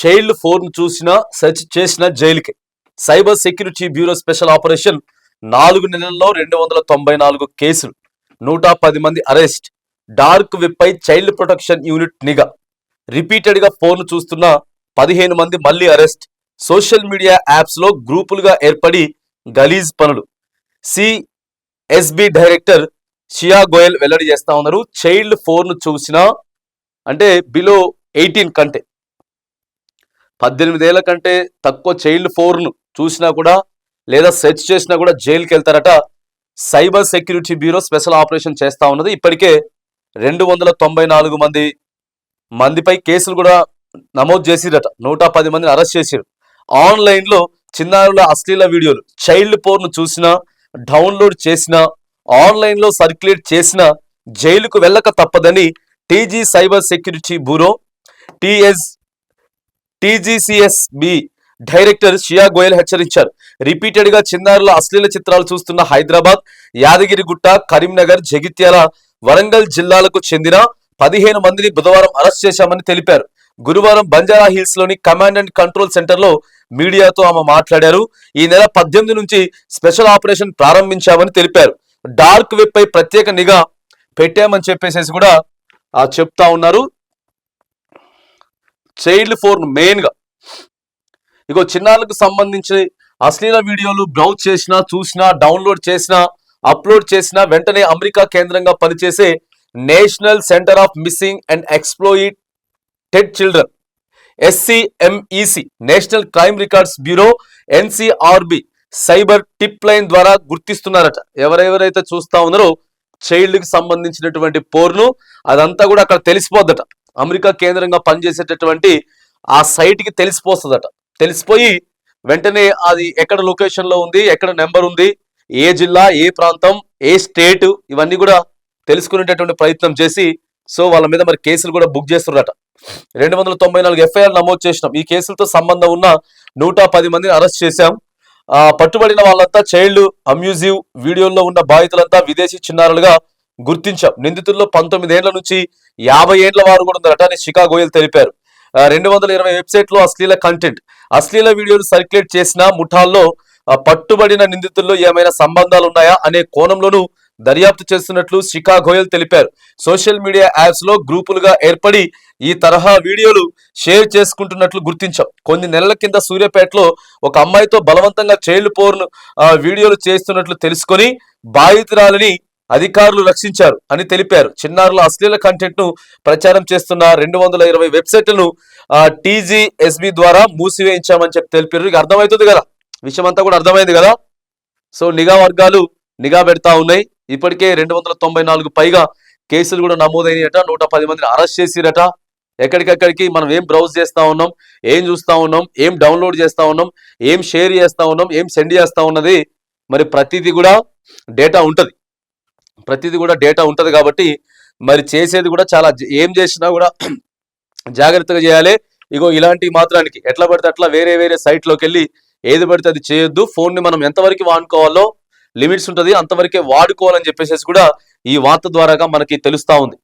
Child phone చూసినా search చేసిన జైలుకి. Cyber security bureau special operation నాలుగు నెలల్లో రెండు వందల తొంభై నాలుగు కేసులు నూట పది మంది అరెస్ట్ డార్క్ విప్పై చైల్డ్ ప్రొటెక్షన్ యూనిట్ నిఘా. రిపీటెడ్గా ఫోన్ చూస్తున్న పదిహేను మంది మళ్ళీ అరెస్ట్. సోషల్ మీడియా యాప్స్లో గ్రూపులుగా ఏర్పడి గలీజ్ పనులు. సిఎస్బి డైరెక్టర్ షియా గోయల్ వెల్లడి చేస్తా ఉన్నారు చైల్డ్ ఫోన్ చూసిన అంటే బిలో ఎయిటీన్ కంటే. పద్దెనిమిదేళ్ళ కంటే తక్కువ చైల్డ్ ఫోర్ను చూసినా కూడా లేదా సెర్చ్ చేసినా కూడా జైలుకి వెళ్తారట cyber security bureau special operation చేస్తా ఉన్నది. ఇప్పటికే రెండు వందల తొంభై నాలుగు మంది మందిపై కేసులు కూడా నమోదు చేసిరట. నూట పది మందిని అరెస్ట్ చేసిరు. ఆన్లైన్లో చిన్నారుల అశ్లీల వీడియోలు చైల్డ్ పోర్ను చూసినా డౌన్లోడ్ చేసినా ఆన్లైన్లో సర్క్యులేట్ చేసినా జైలుకు వెళ్ళక తప్పదని TG cyber security bureau TS TGCSB director Shikha Goyal హెచ్చరించారు. రిపీటెడ్గా చిన్నారుల అశ్లీల చిత్రాలు చూస్తున్న హైదరాబాద్ యాదగిరిగుట్ట కరీంనగర్ జగిత్యాల వరంగల్ జిల్లాలకు చెందిన పదిహేను మందిని బుధవారం అరెస్ట్ చేశామని తెలిపారు. గురువారం బంజారా హిల్స్లోని కమాండ్ అండ్ కంట్రోల్ సెంటర్లో మీడియాతో ఆమె మాట్లాడారు. ఈ నెల పద్దెనిమిది నుంచి స్పెషల్ ఆపరేషన్ ప్రారంభించామని తెలిపారు. డార్క్ వెబ్ పై ప్రత్యేక నిఘా పెట్టామని చెప్పేసి కూడా చెప్తా ఉన్నారు. చైల్డ్ ఫోన్ మెయిన్గా ఇగో చిన్నారులకు సంబంధించి అశ్లీల వీడియోలు బ్రౌజ్ చేసినా చూసినా డౌన్లోడ్ చేసినా అప్లోడ్ చేసినా వెంటనే అమెరికా కేంద్రంగా పనిచేసే national centre of missing and exploited children SCMEC national crime records bureau NCRB cyber tip line ద్వారా గుర్తిస్తున్నారట. ఎవరెవరైతే చూస్తా ఉన్నారో చైల్డ్కి సంబంధించినటువంటి పోర్ను అదంతా కూడా అక్కడ తెలిసిపోద్దట. అమెరికా కేంద్రంగా పనిచేసేటటువంటి ఆ సైట్కి తెలిసిపోతుందట తెలిసిపోయి వెంటనే అది ఎక్కడ లొకేషన్లో ఉంది ఎక్కడ నెంబర్ ఉంది ఏ జిల్లా ఏ ప్రాంతం ఏ స్టేట్ ఇవన్నీ కూడా తెలుసుకునేటటువంటి ప్రయత్నం చేసి సో వాళ్ళ మీద మరి కేసులు కూడా బుక్ చేస్తున్నారట రెండు వందల తొంభై నాలుగు ఎఫ్ఐఆర్ నమోదు చేసినాం. ఈ కేసులతో సంబంధం ఉన్న నూట పది మందిని అరెస్ట్ చేశాం. ఆ పట్టుబడిన వాళ్ళంతా చైల్డ్ అమ్యూజివ్ వీడియోల్లో ఉన్న బాధితులంతా విదేశీ చిన్నారులుగా గుర్తించాం. నిందితుల్లో పంతొమ్మిది ఏళ్ళ నుంచి యాభై ఏళ్ళ వారు కూడా ఉన్నారట అని శికా గోయల్ తెలిపారు. రెండు వందల ఇరవై వెబ్సైట్లో అశ్లీల కంటెంట్ అశ్లీల వీడియోలు సర్క్యులేట్ చేసిన ముఠాల్లో పట్టుబడిన నిందితుల్లో ఏమైనా సంబంధాలు ఉన్నాయా అనే కోణంలోనూ దర్యాప్తు చేస్తున్నట్లు షికా గోయల్ తెలిపారు. సోషల్ మీడియా యాప్స్లో గ్రూపులుగా ఏర్పడి ఈ తరహా వీడియోలు షేర్ చేసుకుంటున్నట్లు గుర్తించాం. కొన్ని నెలల కింద సూర్యాపేటలో ఒక అమ్మాయితో బలవంతంగా చైల్డ్ పోర్న్ వీడియోలు చేస్తున్నట్లు తెలుసుకొని బాధితురాలని అధికారులు రక్షించారు అని తెలిపారు. చిన్నారుల అశ్లీల కంటెంట్ను ప్రచారం చేస్తున్న రెండు వందల ఇరవై వెబ్సైట్లను టీజీఎస్బి ద్వారా మూసివేయించామని చెప్పి తెలిపారు. ఇక అర్థమవుతుంది కదా? విషయం అంతా కూడా అర్థమైంది కదా? సో నిఘా వర్గాలు నిఘా పెడతా ఉన్నాయి. ఇప్పటికే రెండు వందల తొంభై నాలుగు పైగా కేసులు కూడా నమోదైనట నూట పది మందిని అరెస్ట్ చేసిరట. ఎక్కడికెక్కడికి మనం ఏం బ్రౌజ్ చేస్తా ఉన్నాం ఏం చూస్తా ఉన్నాం ఏం డౌన్లోడ్ చేస్తా ఉన్నాం ఏం షేర్ చేస్తా ఉన్నాం ఏం సెండ్ చేస్తా ఉన్నది మరి ప్రతిదీ కూడా డేటా ఉంటుంది. ప్రతిదీ కూడా డేటా ఉంటుంది కాబట్టి మరి చేసేది కూడా చాలా ఏం చేసినా కూడా జాగ్రత్తగా చేయాలి. ఇగో ఇలాంటి మాత్రానికి ఎట్లా పడితే అట్లా వేరే వేరే సైట్లోకి వెళ్ళి ఏది పడితే అది చేయొద్దు. ఫోన్ని మనం ఎంతవరకు వాడుకోవాలో లిమిట్స్ ఉంటుంది. అంతవరకే వాడుకోవాలని చెప్పేసి కూడా ఈ వార్త ద్వారాగా మనకి తెలుస్తూ ఉంది.